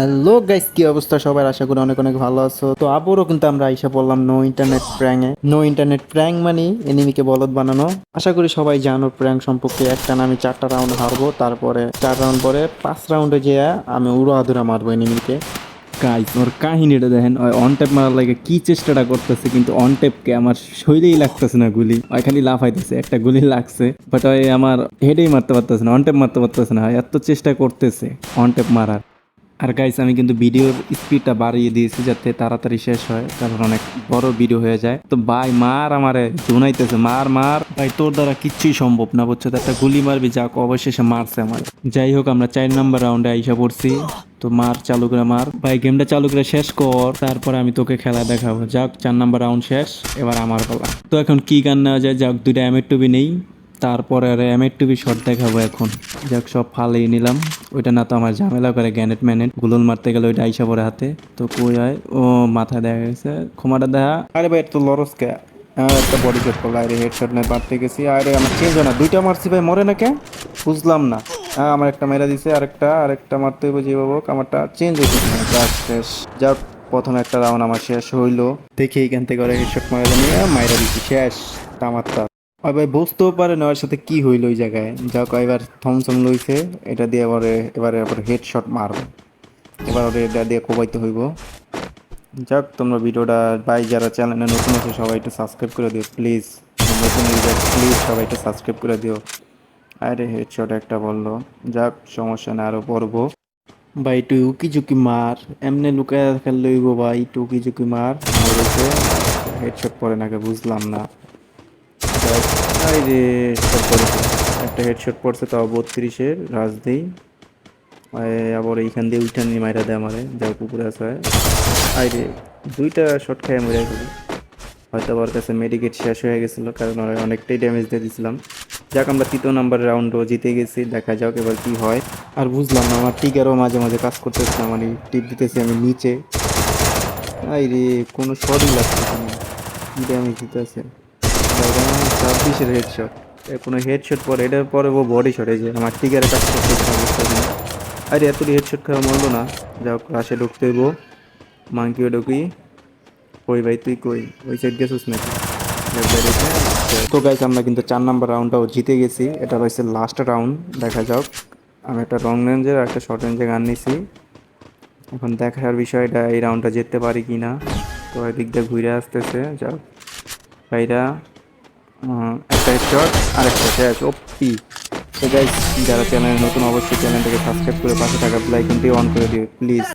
Hello guys কি অবস্থা? সবার আশা করি অনেক অনেক ভালো আছো। তো আবারও কিন্তু আমরা আইসা পড়লাম নো ইন্টারনেট প্র্যাঙ্গে নো ইন্টারনেট প্র্যাঙ্ক মানে এনিমিকে বলদ বানানো। আশা করি সবাই জানো প্র্যাঙ্ক সম্পর্কে। একটা আমি চারটা রাউন্ড হারবো, তারপরে চার রাউন্ড পরে পাঁচ রাউন্ডে যেয়ে আমি উড়ো আধুরা মারবো এনিমিকে। গাইস ওর কাহিনীটা দেখেন, ওই অন টেপ মারার লাগে কি চেষ্টাটা করতেছে, কিন্তু অন টেপকে আমার শৈলেই লাগতেছে না গুলি। ওই খালি লাফাইতেছে, একটা গুলি লাগছে। বাট ওই আমার হেডেই মারতে পারতেছে না অন টেপ মারতে পারতেছে না। এত চেষ্টা করতেছে অন টেপ মারার। আর গাইস আমি কিন্তু ভিডিওর স্পিডটা বাড়িয়ে দিয়েছি যাতে তাড়াতাড়ি শেষ হয়, কারণ অনেক বড় ভিডিও হয়ে যায়। তো ভাই, মার আমারে জুনাইতেছে, মার মার। ভাই, তোর দ্বারা কিচ্ছুই সম্ভব না, বুঝছ? একটা গুলি মারবি যাক অবশেষে মারছে আমার যাই হোক, আমরা চার নাম্বার রাউন্ডে আইসা পড়ছি। তো মার চালু করে মার। ভাই গেমটা চালু করে শেষ কর, তারপরে আমি তোকে খেলা দেখাবো। যাক, চার নাম্বার রাউন্ড শেষ, এবার আমার পালা। তো এখন কি গান নেওয়া যায়? যাক, দুইটা এমের টুবি নেই। তারপরে আর এমের টুবি শট দেখাবো এখন। যাক, সব ফালেই নিলাম। ওইটা না তো আমার ঝামেলা করে গ্যানেট ম্যানেট গুলন মারতে গেলে ওইটা আইসা পরে হাতে। তো কই হয় ও মাথায় দেখা গেছে। ক্ষমাটা দেখা। আরে ভাই তো লরস কে? একটা বডি শট করল। আরে হেডশট নিয়ে মারতে গেছি। আরে, আমার চেঞ্জ না। দুইটা মারছি ভাই, মরে না কে? বুঝলাম না। হ্যাঁ আমার একটা মেরা দিছে, আরেকটা আরেকটা মারতে হইব যে আমারটা চেঞ্জ না যাক শেষ। যাক, প্রথম একটা রাউন্ড আমার শেষ হইল। দেখি এখান থেকে ওরা হেডশট মারা নিয়ে, মাইরা দিচ্ছি শেষ তামারটা আর ভাই, বুঝতেও পারে না ওর সাথে কি হইল ওই জায়গায়। যাক, এবার থমসম লইছে, এটা দিয়ে এবারে এবারে আবার হেডশট মারবে। এবার ওদের এটা দিয়ে কোবাইতে হইব। যাক, তোমরা ভিডিওটা বাই যারা চ্যানেলে নতুন আছে, সবাই একটু সাবস্ক্রাইব করে দিও প্লিজ নতুন প্লিজ সবাই একটু সাবস্ক্রাইব করে দিও। আরে হেডশট একটা বলল। যাক, সমস্যা না আরও পড়ব। ভাই, একটু উকি ঝুঁকি মার। এমনি লুকায় খেল লইব ভাই, একটু উকি ঝুঁকি মার হেডশট পরে নাকি বুঝলাম না। এই রে একটা হেডশট পড়ছে তাও বত্রিশের রাজদেই আবার এইখান দিয়ে উঠান নিয়ে মাইরা দেয় আমারে যা কুকুরে আছে আইরে দুইটা শট খাই মরে গেল হয়তো আমার কাছে মেডিকেট শেষ হয়ে গেছিল, কারণ অনেকটাই ড্যামেজ দিয়ে দিছিলাম। যাক, আমরা তৃতীয় নাম্বার রাউন্ডও জিতে গেছি, দেখা যাক এবার কি হয়। আর বুঝলাম না, আমার টিকারও মাঝে মাঝে কাজ করতেছে না মানে টিপ দিতেছি আমি নিচে। আই রে কোনো শটই লাগছে না। ড্যামেজ দিতেছে? ছাব্বিশের হেডশট কোনো হেডশট পরে, এটার পরে ও বডি শট এই যে আমার টিকারে কাজ না আরে, এতটি হেডশট খাওয়া মরলো না। যাও ক্লাসে ঢুকতে হইব। মাংকিও ঢুকি। কই ভাই, তুই কই? ওই সাইড গেছিস নাকি? তো গাইস আমরা কিন্তু চার নাম্বার রাউন্ডটাও জিতে গেছি। এটা হচ্ছে লাস্ট রাউন্ড দেখা যাক। আমি একটা লং রেঞ্জের আর একটা শর্ট রেঞ্জে গান নিছি। এখন দেখার বিষয়টা, এই রাউন্ডটা জিততে পারি কি না তো এদিক দিয়ে ঘুরে আসতেছে, যাক। ভাইরা একটা হেডশট আর একটা শেষ ওপি তো গাইস যারা চ্যানেল নতুন, অবশ্যই চ্যানেলটাকে সাবস্ক্রাইব করে পাশে থাকা বেল আইকনটি অন করে দিও প্লিজ